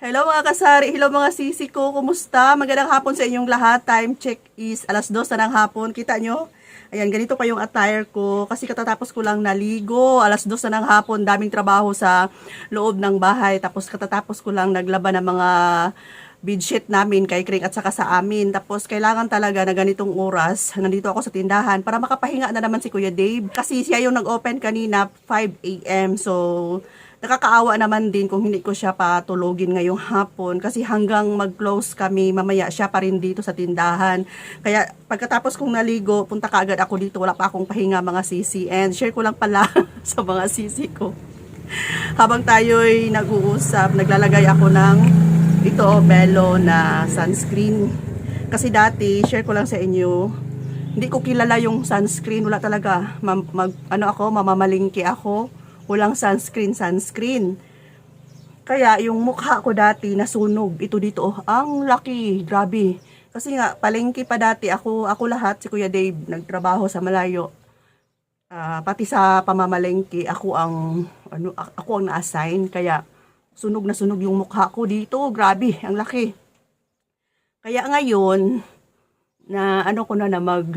Hello mga kasari, hello mga sisi ko, kumusta? Magandang hapon sa inyong lahat. Time check is alas 2 na ng hapon. Kita nyo? Ayan, ganito pa yung attire ko. Kasi katatapos ko lang naligo. Alas 2 na ng hapon, daming trabaho sa loob ng bahay. Tapos katatapos ko lang naglaba ng mga bedsheet namin kay Kring at saka sa amin. Tapos kailangan talaga na ganitong oras, nandito ako sa tindahan para makapahinga na naman si Kuya Dave. Kasi siya yung nag-open kanina 5 a.m. So, nakakaawa naman din kung hindi ko siya patulogin ngayong hapon kasi hanggang mag-close kami mamaya siya pa rin dito sa tindahan. Kaya pagkatapos kong naligo, punta ka agad ako dito. Wala pa akong pahinga mga sisi. And share ko lang pala sa mga sisi ko. Habang tayo'y nag-uusap, naglalagay ako ng ito, Bello na sunscreen. Kasi dati, share ko lang sa inyo, hindi ko kilala yung sunscreen. Wala talaga. Ma- mag, ano ako, mamamalingki ako. Walang sunscreen, sunscreen. Kaya yung mukha ko dati nasunog. Ito dito, oh, ang laki. Grabe. Kasi nga, palengke pa dati. Ako, ako lahat, si Kuya Dave, nagtrabaho sa malayo. Ah, pati sa pamamalengke, ako ang, ano, ako ang na-assign. Kaya, sunog na sunog yung mukha ko dito. Grabe, ang laki. Kaya ngayon, na ano ko na na mag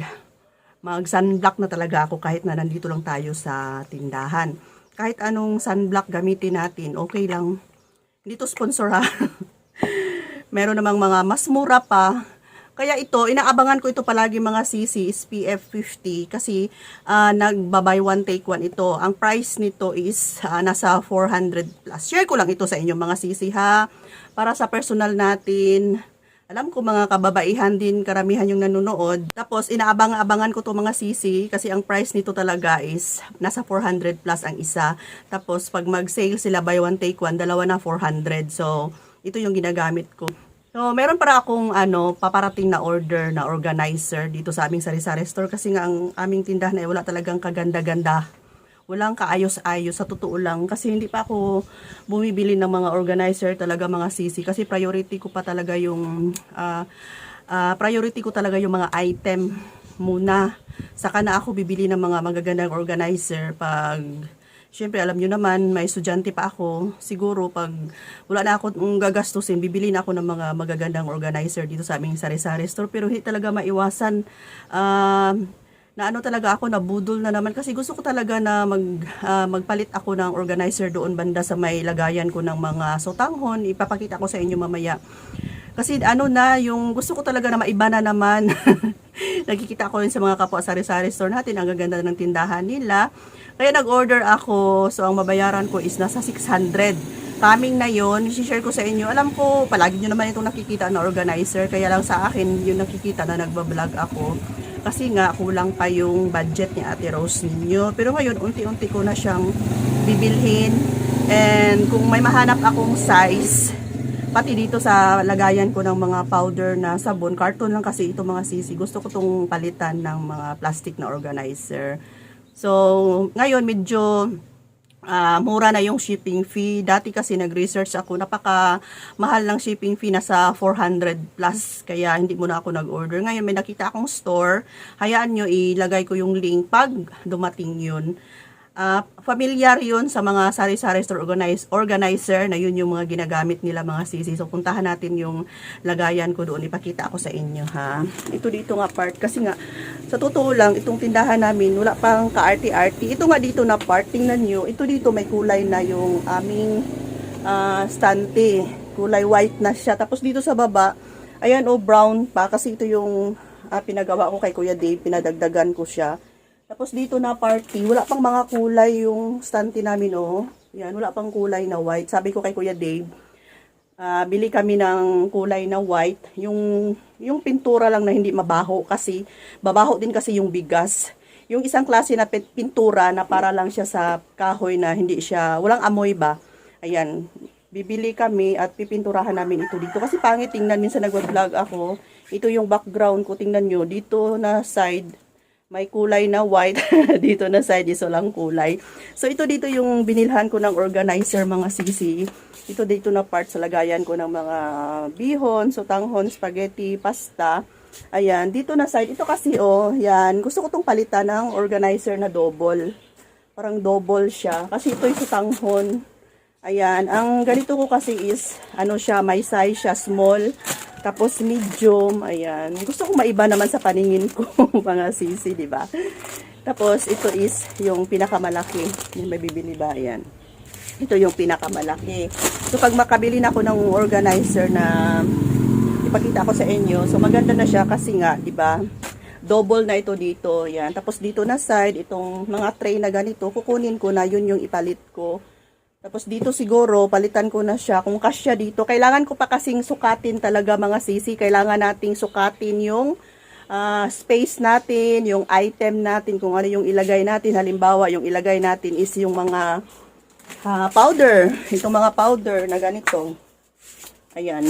mag sunblock na talaga ako kahit na nandito lang tayo sa tindahan. Kahit anong sunblock gamitin natin, okay lang. Hindi to sponsor ha. Meron namang mga mas mura pa. Kaya ito, inaabangan ko ito palagi mga CC, SPF 50 kasi ah, nagba-buy one take one ito. Ang price nito is ah, nasa 400 plus. Share ko lang ito sa inyo mga CC ha. Para sa personal natin, alam ko mga kababaihan din karamihan yung nanonood. Tapos inaabang-abangan ko to mga sisi kasi ang price nito talaga is nasa 400 plus ang isa. Tapos pag mag-sale sila buy one take one, dalawa na 400. So ito yung ginagamit ko. So, meron para akong ano, paparating na order na organizer dito sa aming sari-sari store kasi nga ang aming tindahan ay wala talagang kaganda-ganda walang kaayos-ayos sa totoo lang kasi hindi pa ako bumibili ng mga organizer talaga mga sisi kasi priority ko pa talaga yung ah, ah, priority ko talaga yung mga item muna saka na ako bibili ng mga magagandang organizer pag Siyempre, alam nyo naman, may estudyante pa ako. Siguro, pag wala na ako gagastusin, bibili na ako ng mga magagandang organizer dito sa aming sari-sari store. Pero hindi talaga maiwasan. ah, na ano talaga ako, nabudol na naman. Kasi gusto ko talaga na mag, ah, magpalit ako ng organizer doon banda sa may lagayan ko ng mga sotanghon. Ipapakita ko sa inyo mamaya. Kasi ano na, yung gusto ko talaga na maiba na naman. Nakikita ko yun sa mga kapwa sari-sari store natin. Ang gaganda ng tindahan nila. Kaya nag-order ako. So, ang mabayaran ko is nasa 600. Coming na yon share ko sa inyo. Alam ko, palagi nyo naman itong nakikita na organizer. Kaya lang sa akin, yung nakikita na nagbablog ako. Kasi nga, kulang pa yung budget ni Ate Rose ninyo. Pero ngayon, unti-unti ko na siyang bibilhin. And kung may mahanap akong size, pati dito sa lagayan ko ng mga powder na sabon, carton lang kasi ito mga sisi. Gusto ko tong palitan ng mga plastic na organizer. So, ngayon medyo ah, mura na yung shipping fee. Dati kasi nag-research ako, napaka mahal ng shipping fee, nasa 400 plus. Kaya hindi muna ako nag-order. Ngayon may nakita akong store. Hayaan nyo, ilagay ko yung link pag dumating yun. Ah, familiar yun sa mga sari-sari store organize, organizer na yun yung mga ginagamit nila mga sisi. So, puntahan natin yung lagayan ko doon. Ipakita ako sa inyo, ha. Ito dito nga part. Kasi nga, sa totoo lang, itong tindahan namin, wala pang ka-arty-arty. Ito nga dito na part, tingnan nyo. Ito dito may kulay na yung aming ah, stante. Kulay white na siya. Tapos dito sa baba, ayan, oh, brown pa. Kasi ito yung ah, pinagawa ko kay Kuya Dave. Pinadagdagan ko siya. Tapos dito na party, wala pang mga kulay yung stante namin, oh. Yan, wala pang kulay na white. Sabi ko kay Kuya Dave, ah, bili kami ng kulay na white. Yung, yung pintura lang na hindi mabaho kasi, babaho din kasi yung bigas. Yung isang klase na pin- pintura na para lang siya sa kahoy na hindi siya, walang amoy ba. Ayan, bibili kami at pipinturahan namin ito dito. Kasi pangit tingnan, minsan nag-vlog ako. Ito yung background ko, tingnan nyo. Dito na side, may kulay na white. dito na side is walang kulay. So ito dito yung binilhan ko ng organizer mga sisi. Ito dito na part sa lagayan ko ng mga bihon, sotanghon, spaghetti, pasta. Ayan, dito na side. Ito kasi oh, yan. Gusto ko tong palitan ng organizer na double. Parang double siya. Kasi ito yung sotanghon. Ayan, ang ganito ko kasi is, ano siya, may size siya, small, tapos medium, ayan. Gusto ko maiba naman sa paningin ko, mga sisi, di ba? Tapos, ito is yung pinakamalaki. Yung may bibili ba, ayan. Ito yung pinakamalaki. So, pag makabili na ako ng organizer na ipakita ko sa inyo, so maganda na siya kasi nga, di ba? Double na ito dito, yan. Tapos dito na side, itong mga tray na ganito, kukunin ko na, yun yung ipalit ko. Tapos dito siguro, palitan ko na siya. Kung kasya dito, kailangan ko pa kasing sukatin talaga mga sisi. Kailangan nating sukatin yung ah, space natin, yung item natin, kung ano yung ilagay natin. Halimbawa, yung ilagay natin is yung mga ah, powder. Itong mga powder na ganito. Ayan.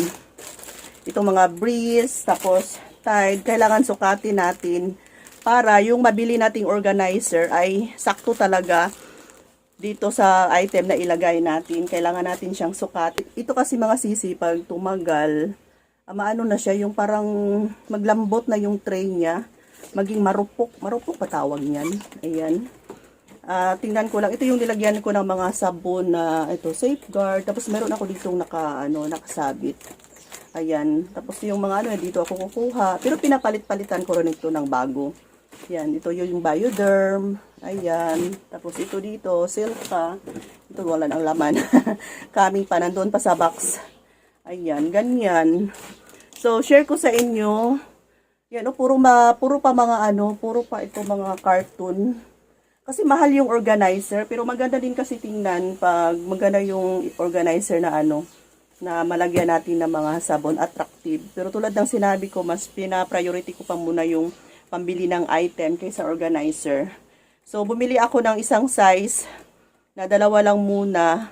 Itong mga breeze, tapos tide. Kailangan sukatin natin para yung mabili nating organizer ay sakto talaga dito sa item na ilagay natin, kailangan natin siyang sukatin. Ito kasi mga sisi, pag tumagal, maano na siya, yung parang maglambot na yung tray niya, maging marupok, marupok pa tawag niyan. Ayan. Ah, tingnan ko lang, ito yung nilagyan ko ng mga sabon na ito, safeguard. Tapos meron ako dito naka, ano, nakasabit. Ayan. Tapos yung mga ano, dito ako kukuha. Pero pinapalit-palitan ko rin ito ng bago. Yan, ito yung Bioderm. Ayan. Tapos ito dito, Silka. Ito wala nang laman. Kaming pa, nandun pa sa box. Ayan, ganyan. So, share ko sa inyo. Yan, oh, puro, ma, puro pa mga ano, puro pa ito mga cartoon. Kasi mahal yung organizer, pero maganda din kasi tingnan pag maganda yung organizer na ano, na malagyan natin ng mga sabon attractive. Pero tulad ng sinabi ko, mas pina-priority ko pa muna yung pambili ng item kaysa organizer. So, bumili ako ng isang size na dalawa lang muna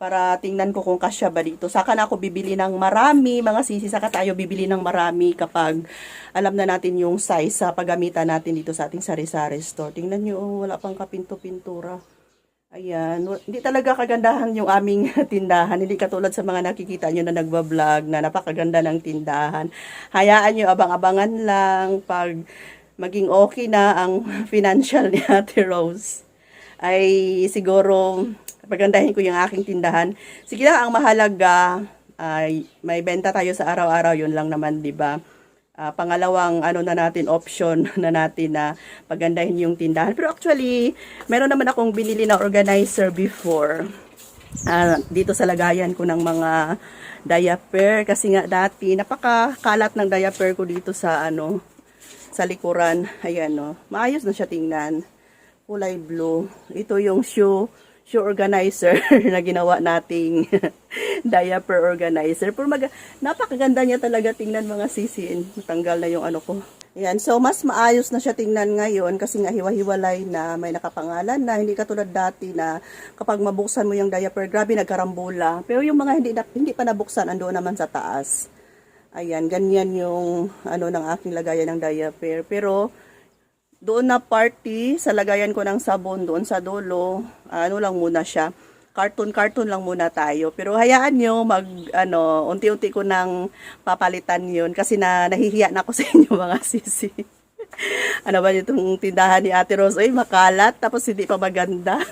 para tingnan ko kung kasya ba dito. Saka na ako bibili ng marami, mga sisi, saka tayo bibili ng marami kapag alam na natin yung size sa paggamitan natin dito sa ating sari-sari store. Tingnan nyo, oh, wala pang kapinto-pintura. Ayan, hindi talaga kagandahan yung aming tindahan. Hindi katulad sa mga nakikita nyo na nagbablog na napakaganda ng tindahan. Hayaan nyo, abang-abangan lang pag maging okay na ang financial ni Ate Rose. Ay siguro pagandahin ko yung aking tindahan. Sige lang, ang mahalaga ay may benta tayo sa araw-araw, yun lang naman, di ba? Ah, pangalawang ano na natin option na natin na pagandahin yung tindahan. Pero actually, meron naman akong binili na organizer before. Ah, dito sa lagayan ko ng mga diaper kasi nga dati napakakalat ng diaper ko dito sa ano sa likuran. Ayan no. Maayos na siya tingnan. Kulay blue. Ito yung shoe shoe organizer na ginawa nating diaper organizer. Pero mag napakaganda niya talaga tingnan mga sisiin. Natanggal na yung ano ko. Ayan, so mas maayos na siya tingnan ngayon kasi nga hiwa-hiwalay na may nakapangalan na hindi katulad dati na kapag mabuksan mo yung diaper, grabe nagkarambola. Pero yung mga hindi, na, hindi pa nabuksan, ando naman sa taas. Ayan, ganyan yung ano ng aking lagayan ng diaper. Pero doon na party sa lagayan ko ng sabon doon sa dulo, ano lang muna siya. Cartoon-cartoon lang muna tayo. Pero hayaan nyo, mag, ano, unti-unti ko nang papalitan yun kasi na nahihiya na ako sa inyo mga sisi. ano ba itong tindahan ni Ate Rose? Ay, makalat, tapos hindi pa maganda.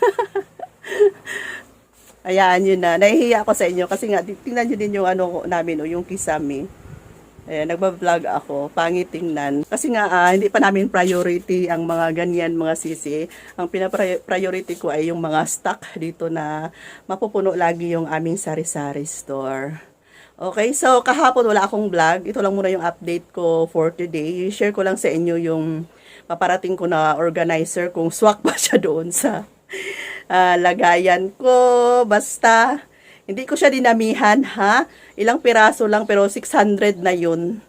Hayaan nyo na. Nahihiya ako sa inyo kasi nga, tingnan nyo din yung ano namin, o, yung kisame. Ayan, nagbablog ako, pangit tingnan. Kasi nga, ah, hindi pa namin priority ang mga ganyan, mga sisi. Ang pina-priority ko ay yung mga stock dito na mapupuno lagi yung aming sari-sari store. Okay, so kahapon wala akong vlog. Ito lang muna yung update ko for today. Share ko lang sa inyo yung paparating ko na organizer kung swak ba siya doon sa ah, lagayan ko. Basta, hindi ko siya dinamihan, ha? Ilang piraso lang, pero 600 na yun.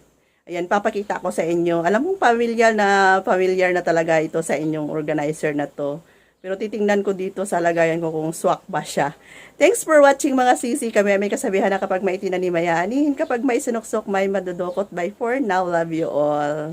Ayan, papakita ko sa inyo. Alam mong familiar na, familiar na talaga ito sa inyong organizer na to. Pero titingnan ko dito sa lagayan ko kung swak ba siya. Thanks for watching mga sisi. Kami may kasabihan na kapag may tinanimayanin, kapag may sinuksok, may madudukot. Bye for now. Love you all.